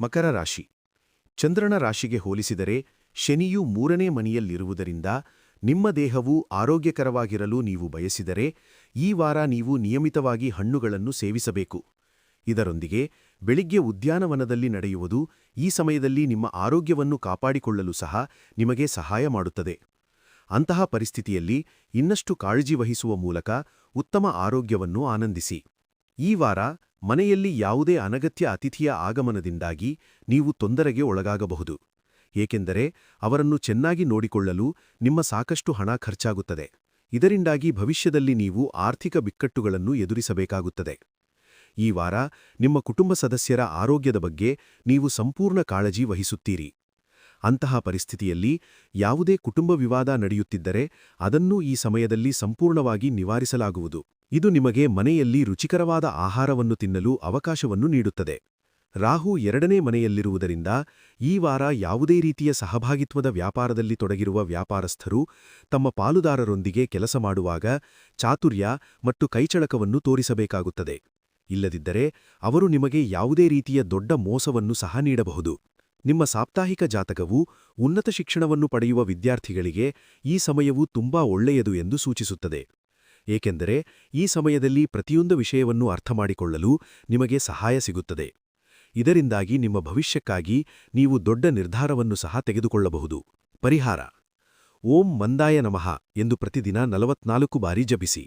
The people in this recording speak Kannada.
ಮಕರ ರಾಶಿ. ಚಂದ್ರನ ರಾಶಿಗೆ ಹೋಲಿಸಿದರೆ ಶನಿಯು ಮೂರನೇ ಮನೆಯಲ್ಲಿರುವುದರಿಂದ ನಿಮ್ಮ ದೇಹವು ಆರೋಗ್ಯಕರವಾಗಿರಲು ನೀವು ಬಯಸಿದರೆ ಈ ವಾರ ನೀವು ನಿಯಮಿತವಾಗಿ ಹಣ್ಣುಗಳನ್ನು ಸೇವಿಸಬೇಕು. ಇದರೊಂದಿಗೆ ಬೆಳಿಗ್ಗೆ ಉದ್ಯಾನವನದಲ್ಲಿ ನಡೆಯುವುದು ಈ ಸಮಯದಲ್ಲಿ ನಿಮ್ಮ ಆರೋಗ್ಯವನ್ನು ಕಾಪಾಡಿಕೊಳ್ಳಲು ಸಹ ನಿಮಗೆ ಸಹಾಯ ಮಾಡುತ್ತದೆ. ಅಂತಹ ಪರಿಸ್ಥಿತಿಯಲ್ಲಿ ಇನ್ನಷ್ಟು ಕಾಳಜಿ ವಹಿಸುವ ಮೂಲಕ ಉತ್ತಮ ಆರೋಗ್ಯವನ್ನು ಆನಂದಿಸಿ. ಈ ವಾರ ಮನೆಯಲ್ಲಿ ಯಾವುದೇ ಅನಗತ್ಯ ಅತಿಥಿಯ ಆಗಮನದಿಂದಾಗಿ ನೀವು ತೊಂದರೆಗೆ ಒಳಗಾಗಬಹುದು. ಏಕೆಂದರೆ ಅವರನ್ನು ಚೆನ್ನಾಗಿ ನೋಡಿಕೊಳ್ಳಲು ನಿಮ್ಮ ಸಾಕಷ್ಟು ಹಣ ಖರ್ಚಾಗುತ್ತದೆ. ಇದರಿಂದಾಗಿ ಭವಿಷ್ಯದಲ್ಲಿ ನೀವು ಆರ್ಥಿಕ ಬಿಕ್ಕಟ್ಟುಗಳನ್ನು ಎದುರಿಸಬೇಕಾಗುತ್ತದೆ. ಈ ವಾರ ನಿಮ್ಮ ಕುಟುಂಬ ಸದಸ್ಯರ ಆರೋಗ್ಯದ ಬಗ್ಗೆ ನೀವು ಸಂಪೂರ್ಣ ಕಾಳಜಿ ವಹಿಸುತ್ತೀರಿ. ಅಂತಹ ಪರಿಸ್ಥಿತಿಯಲ್ಲಿ ಯಾವುದೇ ಕುಟುಂಬ ವಿವಾದ ನಡೆಯುತ್ತಿದ್ದರೆ ಅದನ್ನು ಈ ಸಮಯದಲ್ಲಿ ಸಂಪೂರ್ಣವಾಗಿ ನಿವಾರಿಸಲಾಗುವುದು. ಇದು ನಿಮಗೆ ಮನೆಯಲ್ಲಿ ರುಚಿಕರವಾದ ಆಹಾರವನ್ನು ತಿನ್ನಲು ಅವಕಾಶವನ್ನು ನೀಡುತ್ತದೆ. ರಾಹು ಎರಡನೇ ಮನೆಯಲ್ಲಿರುವುದರಿಂದ ಈ ವಾರ ಯಾವುದೇ ರೀತಿಯ ಸಹಭಾಗಿತ್ವದ ವ್ಯಾಪಾರದಲ್ಲಿ ತೊಡಗಿರುವ ವ್ಯಾಪಾರಸ್ಥರು ತಮ್ಮ ಪಾಲುದಾರರೊಂದಿಗೆ ಕೆಲಸ ಮಾಡುವಾಗ ಚಾತುರ್ಯ ಮತ್ತು ಕೈಚಳಕವನ್ನು ತೋರಿಸಬೇಕಾಗುತ್ತದೆ. ಇಲ್ಲದಿದ್ದರೆ ಅವರು ನಿಮಗೆ ಯಾವುದೇ ರೀತಿಯ ದೊಡ್ಡ ಮೋಸವನ್ನು ಸಹ ನೀಡಬಹುದು. ನಿಮ್ಮ ಸಾಪ್ತಾಹಿಕ ಜಾತಕವು ಉನ್ನತ ಶಿಕ್ಷಣವನ್ನು ಪಡೆಯುವ ವಿದ್ಯಾರ್ಥಿಗಳಿಗೆ ಈ ಸಮಯವು ತುಂಬಾ ಒಳ್ಳೆಯದು ಎಂದು ಸೂಚಿಸುತ್ತದೆ. ಏಕೆಂದರೆ ಈ ಸಮಯದಲ್ಲಿ ಪ್ರತಿಯೊಂದು ವಿಷಯವನ್ನು ಅರ್ಥಮಾಡಿಕೊಳ್ಳಲು ನಿಮಗೆ ಸಹಾಯ ಸಿಗುತ್ತದೆ. ಇದರಿಂದಾಗಿ ನಿಮ್ಮ ಭವಿಷ್ಯಕ್ಕಾಗಿ ನೀವು ದೊಡ್ಡ ನಿರ್ಧಾರವನ್ನು ಸಹ ತೆಗೆದುಕೊಳ್ಳಬಹುದು. ಪರಿಹಾರ. ಓಂ ಮಂದಾಯ ನಮಃ ಎಂದು ಪ್ರತಿದಿನ ನಲವತ್ನಾಲ್ಕು ಬಾರಿ ಜಪಿಸಿ.